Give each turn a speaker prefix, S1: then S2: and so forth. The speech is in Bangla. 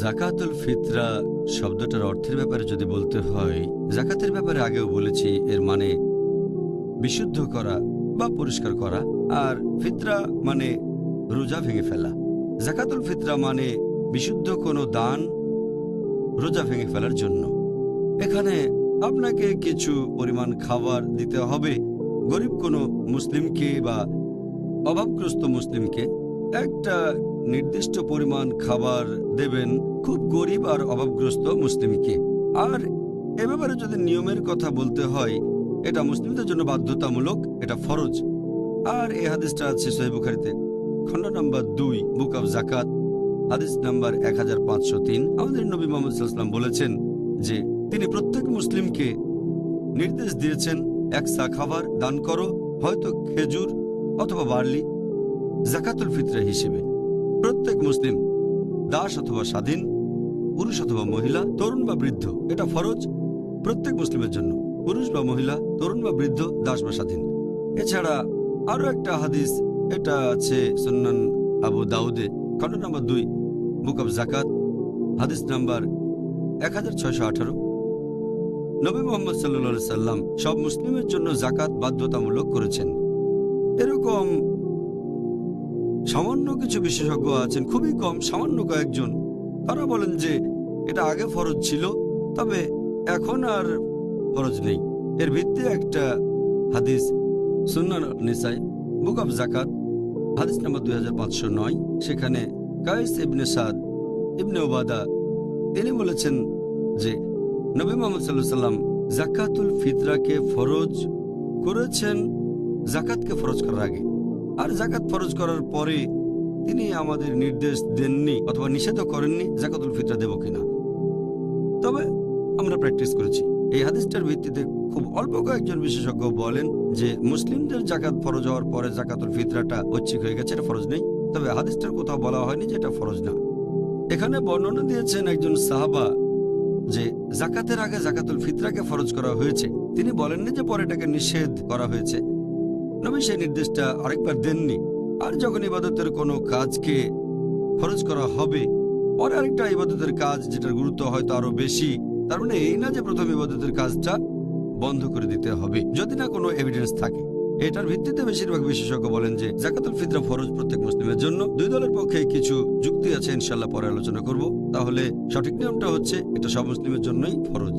S1: জাকাতুল ফিতরা শব্দটার অর্থের ব্যাপারে যদি বলতে হয়, জাকাতের ব্যাপারে আগেও বলেছি, এর মানে বিশুদ্ধ করা বা পরিষ্কার করা, আর ফিতরা মানে রোজা ভেঙে ফেলা। জাকাতুল ফিতরা মানে বিশুদ্ধ কোনো দান রোজা ভেঙে ফেলার জন্য। এখানে আপনাকে কিছু পরিমাণ খাবার দিতে হবে। গরিব কোনো মুসলিমকে বা অভাবগ্রস্ত মুসলিমকে একটা নির্দিষ্ট পরিমাণ খাবার দেবেন খুব গরিব আর অভাবগ্রস্ত মুসলিমকে। আর এ ব্যাপারে যদি নিয়মের কথা বলতে হয়, এটা মুসলিমদের জন্য বাধ্যতামূলক, এটা ফরজ। আর এ হাদিসটা আছে সোহেব বুখারিতে। খণ্ড নম্বর দুই, বুক অব জাকাত হাদিস নাম্বার এক হাজার পাঁচশো তিন। আমাদের নবী মোহাম্মদ সাল্লাম বলেছেন যে, তিনি প্রত্যেক মুসলিমকে নির্দেশ দিয়েছেন, এক সা খাবার দান করো, হয়তো খেজুর অথবা বার্লি জাকাতুল ফিতরা হিসেবে। মুসলিম। দাস অথবা স্বাধীন, পুরুষ অথবা মহিলা, তরুণ বা বৃদ্ধ, এটা ফরজ প্রত্যেক মুসলিমের জন্য। পুরুষ বা মহিলা, তরুণ বা বৃদ্ধ, দাস বা স্বাধীন। এছাড়া আরও একটা হাদিস, এটা আছে সুন্নান আবু দাউদে, খণ্ড নম্বর দুই, বুক অব জাকাত হাদিস নাম্বার এক হাজার ছয়শো আঠারো। নবী মোহাম্মদ সাল্লা সাল্লাম সব মুসলিমের জন্য জাকাত বাধ্যতামূলক করেছেন। এরকম সামান্য কিছু বিশেষজ্ঞ আছেন, খুবই কম, সামান্য কয়েকজন। তারা বলেন যে এটা আগে ফরজ ছিল, তবে এখন আর ফরজ নেই। এর ভিত্তি একটা হাদিস, সুন্নান বুক অব জাকাত হাদিস নম্বর দুই সেখানে কায়েস ইবনে সাদ, ইবনে ওবাদা তিনি বলেছেন যে নবী মোহাম্মদ সাল্লাহ সাল্লাম জাকাতুল ফিতরাকে ফরজ করেছেন জাকাতকে ফরজ করার আগে। আর জাকাত ফরজ করার পরে তিনি আমাদের নির্দেশ দেননি অথবা নিষেধ করেননি জাকাতুল ফিতরা দেব কিনা। তবে আমরা প্র্যাকটিস করেছি। এই হাদিসটার ভিত্তিতে খুব অল্প কয়েকজন বিশেষজ্ঞ বলেন যে মুসলিমদের জাকাত ফরজ হওয়ার পরে জাকাতুল ফিতরাটা ঐচ্ছিক হয়ে গেছে, এটা ফরজ নেই। তবে হাদিসটার কোথাও বলা হয়নি যে এটা ফরজ না। এখানে বর্ণনা দিয়েছেন একজন সাহাবা যে জাকাতের আগে জাকাতুল ফিতরাকে ফরজ করা হয়েছে। তিনি বলেননি যে পরে এটাকে নিষেধ করা হয়েছে। নবী সেই নির্দেশটা আরেকবার দেননি। আর যখন ইবাদতের কোনো কাজকে ফরজ করা হবে, পরে আরেকটা ইবাদতের কাজ যেটার গুরুত্ব হয়তো আরও বেশি, তার মানে এই না যে প্রথম ইবাদতের কাজটা বন্ধ করে দিতে হবে, যদি না কোনো এভিডেন্স থাকে। এটার ভিত্তিতে বেশিরভাগ বিশেষজ্ঞ বলেন যে জাকাতুল ফিতরা ফরজ প্রত্যেক মুসলিমের জন্য। দুই দলের পক্ষে কিছু যুক্তি আছে ইনশাল্লাহ পরে আলোচনা করব। তাহলে সঠিক নিয়মটা হচ্ছে, এটা সব মুসলিমের জন্যই ফরজ।